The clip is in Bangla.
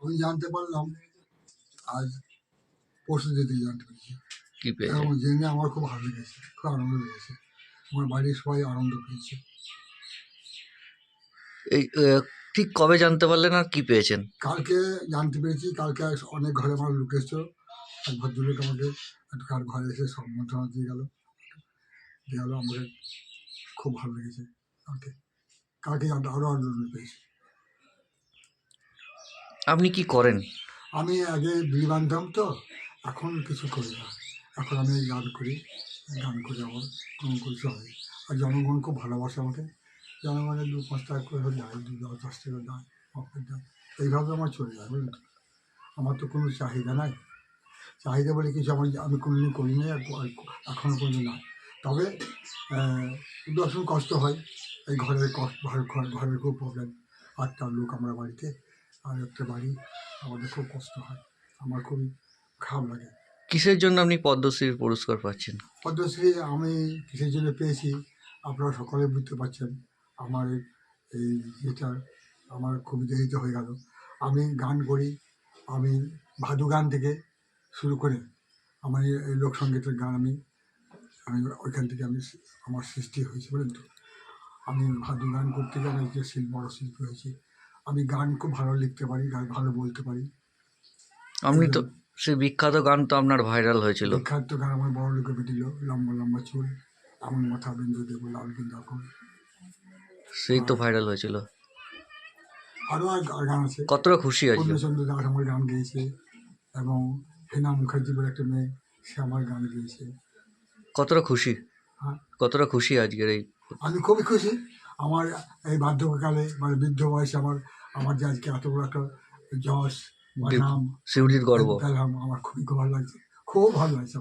আমি জানতে পারলাম আজ পরশু দিতে জানতে পেরেছি। কি পেয়েছেন এবং জেনে আমার খুব ভালো লেগেছে খুব আনন্দ লেগেছে আমার বাড়ির সবাই আনন্দ পেয়েছে। এই আহ, ঠিক কবে জানতে পারলেন আর কি পেয়েছেন? কালকে জানতে পেরেছি কালকে অনেক ঘরে আমার লোক এসছো এক ভদ্রলোক আমাকে কার ঘরে এসে সম্বর্ধনা দিয়ে গেল। দিয়ে গেলো আমাকে খুব ভালো লেগেছে। কালকে কালকে জানতে আরও আনন্দ পেয়েছি। আপনি কি করেন? আমি আগে বিড়ি বাঁধতাম তো, এখন কিছু করি না। এখন আমি গান করি গান করে আমার কোনো হয় আর জনগণ খুব ভালোবাসে আমাকে। জনগণের দু পাঁচ টাকা করে দেয় দু দশ টাকা দেয় পকেট দেয় এইভাবে আমার চলে যায়, বুঝলেন আমার তো কোনো চাহিদা নাই। চাহিদা বলে কিছু আমার আমি কোনোদিন আর আর এখনও পর্যন্ত নাই। তবে দর্শন কষ্ট হয়। এই ঘরের কষ্ট, ঘর, ঘর- ঘরের খুব প্রবলেম আটটা লোক আমরা বাড়িতে আর একটা বাড়ি আমাদের খুব কষ্ট হয়। আমার খুবই খারাপ লাগে। কিসের জন্য আপনি পদ্মশ্রীর পুরস্কার পাচ্ছেন? পদ্মশ্রী আমি কিসের জন্য পেয়েছি আপনারা সকলে বুঝতে পারছেন। আমার এই- যেটা আমার খুব দেরিতে হয়ে গেল। আমি গান করি আমি ভাদু গান থেকে শুরু করে আমার এই- এই লোকসঙ্গীতের গান আমি আমি ওইখান থেকে আমি আমার সৃষ্টি হয়েছে বলেন তো। আমি ভাদু গান করতে গিয়ে আমি যে শিল্প বড় শিল্পী হয়েছি। আমি গান খুব ভালো লিখতে পারি গান ভালো বলতে পারি। আপনি তো সেই বিখ্যাত গান তো আপনার ভাইরাল হয়েছিল। বিখ্যাত গান আমার বড় লোকে বেটিল লম্বা লম্বা চুল আমার মাথা বিন্দু দেবো লাল কিন্তু এখন। সেই তো ভাইরাল হয়েছিল। আরও আর গান আছে। কতটা খুশি আজকে পূর্ণচন্দ্র দাস আমার গান গেয়েছে এবং হেনা মুখার্জি বলে একটা মেয়ে সে আমার গান গেয়েছে। কতটা খুশি। হ্যাঁ। কতটা খুশি আজকের এই আমি খুবই খুশি। আমার এই বার্ধক্যকালে মানে বৃদ্ধ বয়সে আমার আমার যে আজকে এত বড় একটা যশ বা নাম শিউলির গর্ব। পেলাম আমার খুবই ভালো লাগছে। খুব ভালো লাগছে